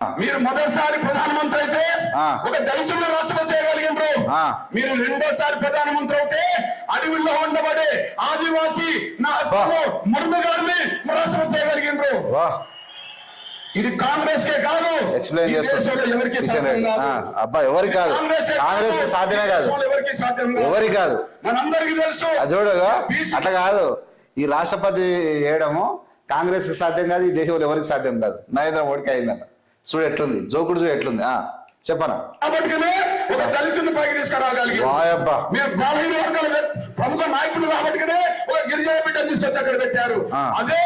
మీరు మొదటిసారి ప్రధానమంత్రి అయితే. ఒక దళితులను రాష్ట్రపతి చేయగలిగినారు. మీరు రెండోసారి ప్రధానమంత్రి అయితే అడవిలో ఉండబడే ఆదివాసి నా ముర్ము గారిని రాష్ట్రపతి చేయగలిగినారు ఇది కాంగ్రెస్ కే కాదు ఎక్స్ప్లెయిన్ చేస్తాను దేశంలో అబ్బా ఎవరికి కాదు. కాంగ్రెసే. సాధ్యమే కాదు. దేశంలో ఎవరికీ కాదు. మనందరికీ తెలుసు. చూడగా అట్లా కాదు. ఈ రాష్ట్రపతి చేయడము కాంగ్రెస్కి సాధ్యం కాదు ఈ దేశంలో ఎవరికి సాధ్యం కాదు. నరేంద్ర మోడీకి అయిందన్న చూడు ఎట్లుంది జోకుడు చూడు ఎట్లుంది ఆ చెప్పనా కాబట్టినే ఒక దళితుని పైకి తీసుకురాగలిగి వాయబ్బా మీరు బలహీన వర్గాల ప్రముఖ నాయకులు కాబట్టినే ఒక గిరిజన బిడ్డను తీసుకొచ్చి అక్కడ పెట్టారు. అదే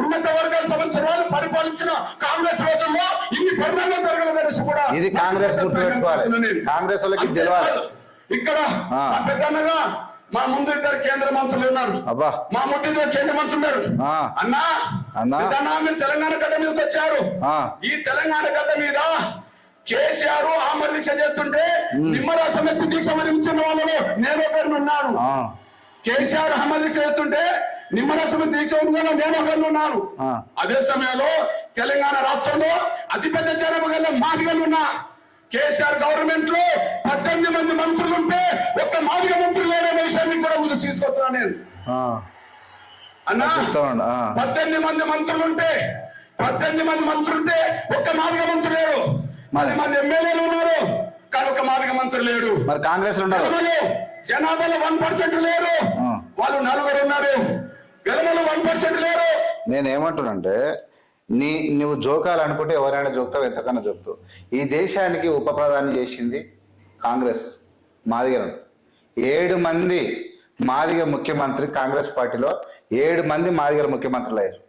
ఉన్నత వర్గాల సంవత్సరాలు పరిపాలించిన కాంగ్రెస్ రోజుల్లో ఇన్ని పరిణామాలు జరగలేదని కూడా ఇది కాంగ్రెస్ గుర్తుపెట్టుకోవాలి. కాంగ్రెస్ వాళ్ళకి. కాదు. ఇక్కడ పెద్దన్నగా మా ముందు ఇద్దరు కేంద్ర మంత్రులు ఉన్నారు అబ్బా. మా ముందు ఇద్దరు కేంద్ర మంత్రులు ఉన్నారు. అన్నా అన్నా. మీరు తెలంగాణ గడ్డ మీదకి వచ్చారు. ఆ. ఈ తెలంగాణ గడ్డ మీద కేసీఆర్ ఆమర దీక్ష చేస్తుంటే నిమ్మరాశం వచ్చి దీక్ష మరించిన వాళ్ళలో నేను ఒకరిని ఉన్నాను. కేసీఆర్ ఆమర దీక్ష చేస్తుంటే నిమ్మరాశం దీక్ష ఉన్న నేను ఒకరిని ఉన్నాను. ఆ. అదే సమయంలో తెలంగాణ రాష్ట్రంలో అతిపెద్ద జనాభా గల మాదిగలు ఉన్నా కేసీఆర్ గవర్నమెంట్లో పద్దెనిమిది మంది మంత్రులు ఉంటే ఒక్క మాదిగ మంత్రులు లేని విషయాన్ని కూడా ముందు తీసుకొస్తున్నాను నేను. అన్నా. పద్దెనిమిది మంది మంత్రులు ఉంటే పద్దెనిమిది మంది మంత్రులు ఉంటే ఒక్క మాదిగ మంత్రి లేడు. పది మంది ఎమ్మెల్యేలు ఉన్నారు కానీ ఒక మాదిగ మంత్రి లేడు. మరి కాంగ్రెస్ జనాభాలో వన్ పర్సెంట్ లేరు. వాళ్ళు నలుగురు ఉన్నారు. గెలమలు వన్ పర్సెంట్ లేరు. నేను ఏమంటున్నానంటే నీ నువ్వు జోకాలు అనుకుంటే ఎవరైనా జోక్తావు ఎంతకన్నా జోక్తావు. ఈ దేశానికి ఉప ప్రధాని చేసింది కాంగ్రెస్ మాదిగలను. ఏడు మంది మాదిగ ముఖ్యమంత్రి కాంగ్రెస్ పార్టీలో ఏడు మంది మాదిగల ముఖ్యమంత్రులు అయ్యారు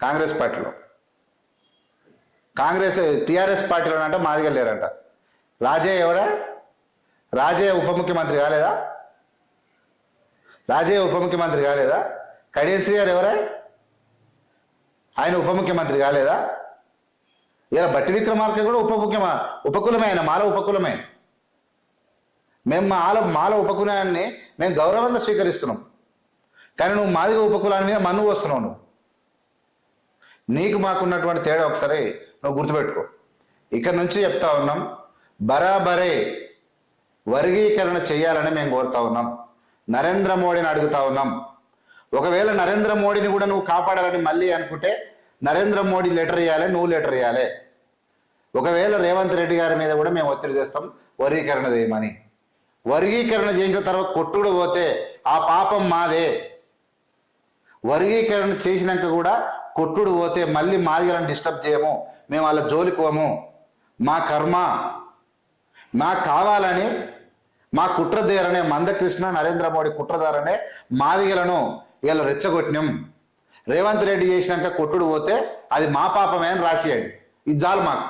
కాంగ్రెస్ పార్టీలో. కాంగ్రెస్ టిఆర్ఎస్ పార్టీలో అంటే మాదిగలు లేరంట. రాజే ఎవరా రాజే ఉప ముఖ్యమంత్రి కాలేదా? రాజే ఉప ముఖ్యమంత్రి కాలేదా? కడియం శ్రీ గారు ఎవరా? ఆయన ఉప ముఖ్యమంత్రి కాలేదా? ఇలా బట్టి విక్రమార్క కూడా ఉప ముఖ్యమ ఉపకులమే ఆయన మాల ఉపకులమే. మేము మాల మాల ఉపకులాన్ని మేము గౌరవంగా స్వీకరిస్తున్నాం. కానీ నువ్వు మాదిగ ఉపకులాన్ని మీద మన్ను వస్తున్నావు నువ్వు. నీకు మాకున్నటువంటి తేడా ఒకసారి నువ్వు గుర్తుపెట్టుకో. ఇక్కడ నుంచి చెప్తా ఉన్నాం బరాబరే వర్గీకరణ చేయాలని మేము కోరుతా ఉన్నాం. నరేంద్ర మోడీని అడుగుతా ఉన్నాం. ఒకవేళ నరేంద్ర మోడీని కూడా నువ్వు కాపాడాలని మళ్ళీ అనుకుంటే నరేంద్ర మోడీ లెటర్ ఇవ్వాలి నువ్వు లెటర్ ఇవ్వాలి ఒకవేళ రేవంత్ రెడ్డి గారి మీద కూడా మేము ఒత్తిడి చేస్తాం వర్గీకరణ చేయమని. వర్గీకరణ చేసిన తర్వాత కొట్టుడు పోతే ఆ పాపం మాదే. వర్గీకరణ చేసినాక కూడా కొట్టుడు పోతే మళ్ళీ మాదిగలను డిస్టర్బ్ చేయము. మేము వాళ్ళ జోలికి పోము. మా కర్మ మాకు కావాలని మా కుట్రదేరనే మందకృష్ణ నరేంద్ర మోడీ కుట్రదారనే మాదిగలను వీళ్ళు రెచ్చగొట్టినాం. రేవంత్ రెడ్డి చేసినాక కొట్టుడు పోతే అది మా పాపమే అని రాసేయండి. ఇది చాలు మాకు.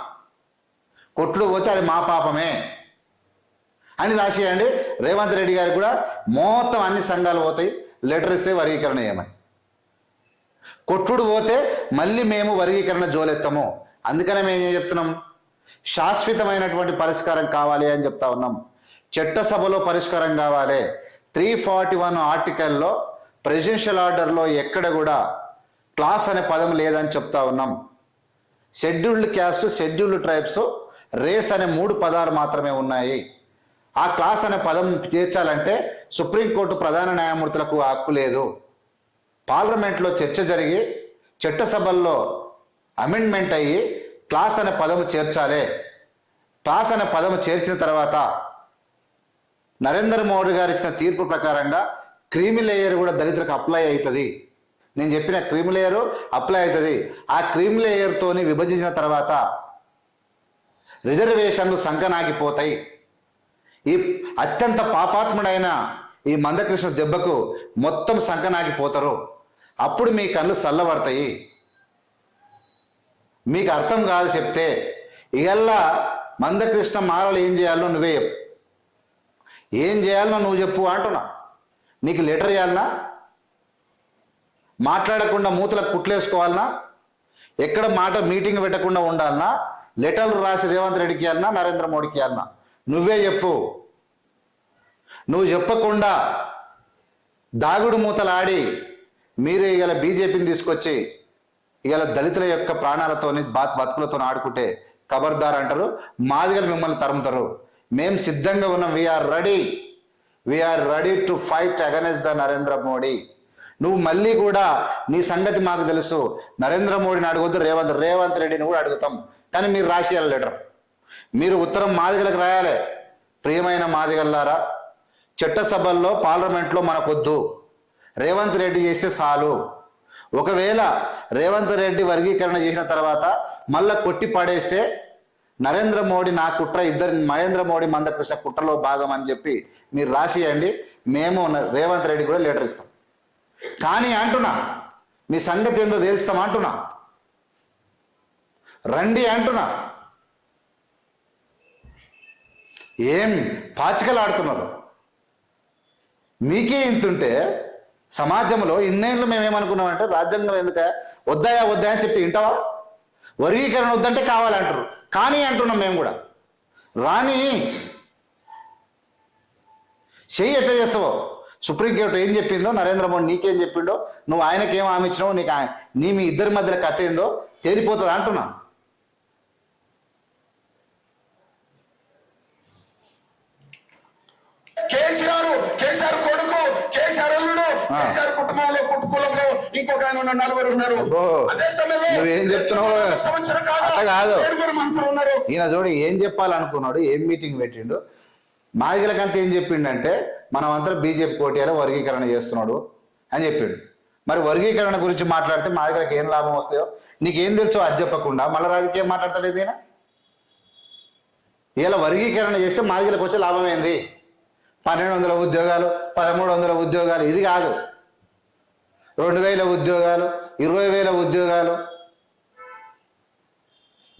కొట్టుడు పోతే అది మా పాపమే అని రాసేయండి. రేవంత్ రెడ్డి గారికి కూడా మొత్తం అన్ని సంఘాలు పోతాయి. లెటర్ ఇస్తే వర్గీకరణ చేయమని. కొట్టుడు పోతే మళ్ళీ మేము వర్గీకరణ జోలెత్తము. అందుకనే మేము ఏం చెప్తున్నాం? శాశ్వతమైనటువంటి పరిష్కారం కావాలి అని చెప్తా ఉన్నాం. చట్టసభలో పరిష్కారం కావాలి. త్రీ ఫార్టీ వన్ ఆర్టికల్లో ప్రెసిడెన్షియల్ ఆర్డర్లో ఎక్కడ కూడా క్లాస్ అనే పదం లేదని చెప్తా ఉన్నాం. Scheduled caste scheduled tribes race అనే మూడు పదాలు మాత్రమే ఉన్నాయి. ఆ క్లాస్ అనే పదం చేర్చాలంటే సుప్రీంకోర్టు ప్రధాన న్యాయమూర్తులకు హక్కు లేదు. పార్లమెంట్లో చర్చ జరిగి చట్టసభల్లో అమెండ్మెంట్ అయ్యి క్లాస్ అనే పదము చేర్చాలి. క్లాస్ అనే పదము చేర్చిన తర్వాత నరేంద్ర మోడీ గారు ఇచ్చిన తీర్పు ప్రకారంగా క్రీమి లేయర్ కూడా దళితులకు అప్లై అవుతుంది. నేను చెప్పిన క్రీమ్ లేయర్ అప్లై అవుతుంది. ఆ క్రీమ్ లేయర్తోని విభజించిన తర్వాత రిజర్వేషన్లు సంకనాగిపోతాయి. ఈ అత్యంత పాపాత్ముడైన ఈ మందకృష్ణ దెబ్బకు మొత్తం సంకనాగిపోతారు. అప్పుడు మీ కళ్ళు చల్లబడతాయి. మీకు అర్థం కాదు చెప్తే ఇగల్లా మందకృష్ణ మాలలు ఏం చేయాలో నువ్వే చెప్పు. ఏం చేయాలనో నువ్వు చెప్పు అంటున్నా. నీకు లెటర్ చేయాలనా మాట్లాడకుండా మూతలకు కుట్లేసుకోవాలనా? ఎక్కడ మాట మీటింగ్ పెట్టకుండా ఉండాలనా? లెటర్లు రాసి రేవంత్ రెడ్డికి ఇవ్వాలనా నరేంద్ర మోడీకి ఇవ్వాలనా నువ్వే చెప్పు. నువ్వు చెప్పకుండా దాగుడు మూతలాడి మీరు ఇవాళ బీజేపీని తీసుకొచ్చి ఇవాళ దళితుల యొక్క ప్రాణాలతోని బాత్ బతుకులతో ఆడుకుంటే ఖబర్దార్ అంటారు మాదిగలు మిమ్మల్ని తరుముతారు. మేము సిద్ధంగా ఉన్నాం we are ready we are ready to fight against the Narendra Modi నువ్వు మళ్ళీ కూడా నీ సంగతి మాకు తెలుసు. నరేంద్ర మోడీని అడగొద్దు రేవంత్ రేవంత్ రెడ్డిని కూడా అడుగుతాం. కానీ మీరు రాసేయాలి లెటర్. మీరు ఉత్తరం మాదిగలకు రాయాలి. ప్రియమైన మాదిగల్లారా చట్టసభల్లో పార్లమెంట్లో మనకొద్దు. రేవంత్ రెడ్డి చేస్తే చాలు. ఒకవేళ రేవంత్ రెడ్డి వర్గీకరణ చేసిన తర్వాత మళ్ళా కొట్టి పడేస్తే నరేంద్ర మోడీ నా కుట్ర ఇద్దరు నరేంద్ర మోడీ మందకృష్ణ కుట్రలో భాగం అని చెప్పి మీరు రాసియండి. మేము రేవంత్ రెడ్డి కూడా లెటర్ ఇస్తాం. కానీ అంటున్నా మీ సంగతి ఏందో తెలుస్తాం అంటున్నా. రండి అంటున్నా. ఏం పాచికలు ఆడుతున్నారు? మీకే ఇంతుంటే సమాజంలో ఇన్నేళ్ళు మేమేమనుకున్నామంటే రాజ్యాంగం ఎందుక? వద్దాయా వద్దాయా అని చెప్తే వింటావా? వర్గీకరణ వద్దంటే కావాలంటారు. కానీ అంటున్నాం మేము కూడా. రాని చెయ్యి ఎట్లా చేస్తావో? సుప్రీంకోర్టు ఏం చెప్పిందో నరేంద్ర మోడీ నీకేం చెప్పిండో నువ్వు ఆయనకి ఏం హామీ నీకు నీ మీ ఇద్దరి మధ్యలో కథ ఏందో తేలిపోతుంది అంటున్నా. కేసీఆర్ కేసీఆర్ కొడుకు కేసీఆర్ కేసీఆర్ కుటుంబంలో కుటుంబంలో ఇంకొక ఆయన ఉన్నారు నలుగురు ఉన్నారు. అదే సమయంలో నువ్వేం చెప్తున్నావు? సంవత్సరం కాదు. ఏడుగురు మంత్రులు ఉన్నారు. ఈయన చూడు ఏం చెప్పాలనుకున్నాడు ఏం మీటింగ్ పెట్టిండు? మాదిగలకంతా ఏం చెప్పిండంటే మనం అంతా బీజేపీ కోటీయాలో వర్గీకరణ చేస్తున్నాడు అని చెప్పిండు. మరి వర్గీకరణ గురించి మాట్లాడితే మాదిగలకు ఏం లాభం వస్తాయో? నీకేం తెలుసో? అది చెప్పకుండా. మళ్ళీ రాజకీయం మాట్లాడతాడు ఏదైనా ఇలా వర్గీకరణ చేస్తే మాదిగలకు వచ్చే లాభం ఏంది? పన్నెండు వందల ఉద్యోగాలు పదమూడు వందల ఉద్యోగాలు. ఇది కాదు. రెండు వేల ఉద్యోగాలు ఇరవై వేల ఉద్యోగాలు.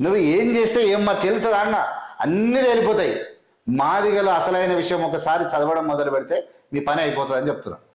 నువ్వు ఏం చేస్తే ఏం మరి తెలుస్తుందా అన్న? అన్నీ తెలిపోతాయి. మాదిగలు అసలైన విషయం ఒకసారి చదవడం మొదలు పెడితే నీ పని అయిపోతుందని చెప్తున్నా.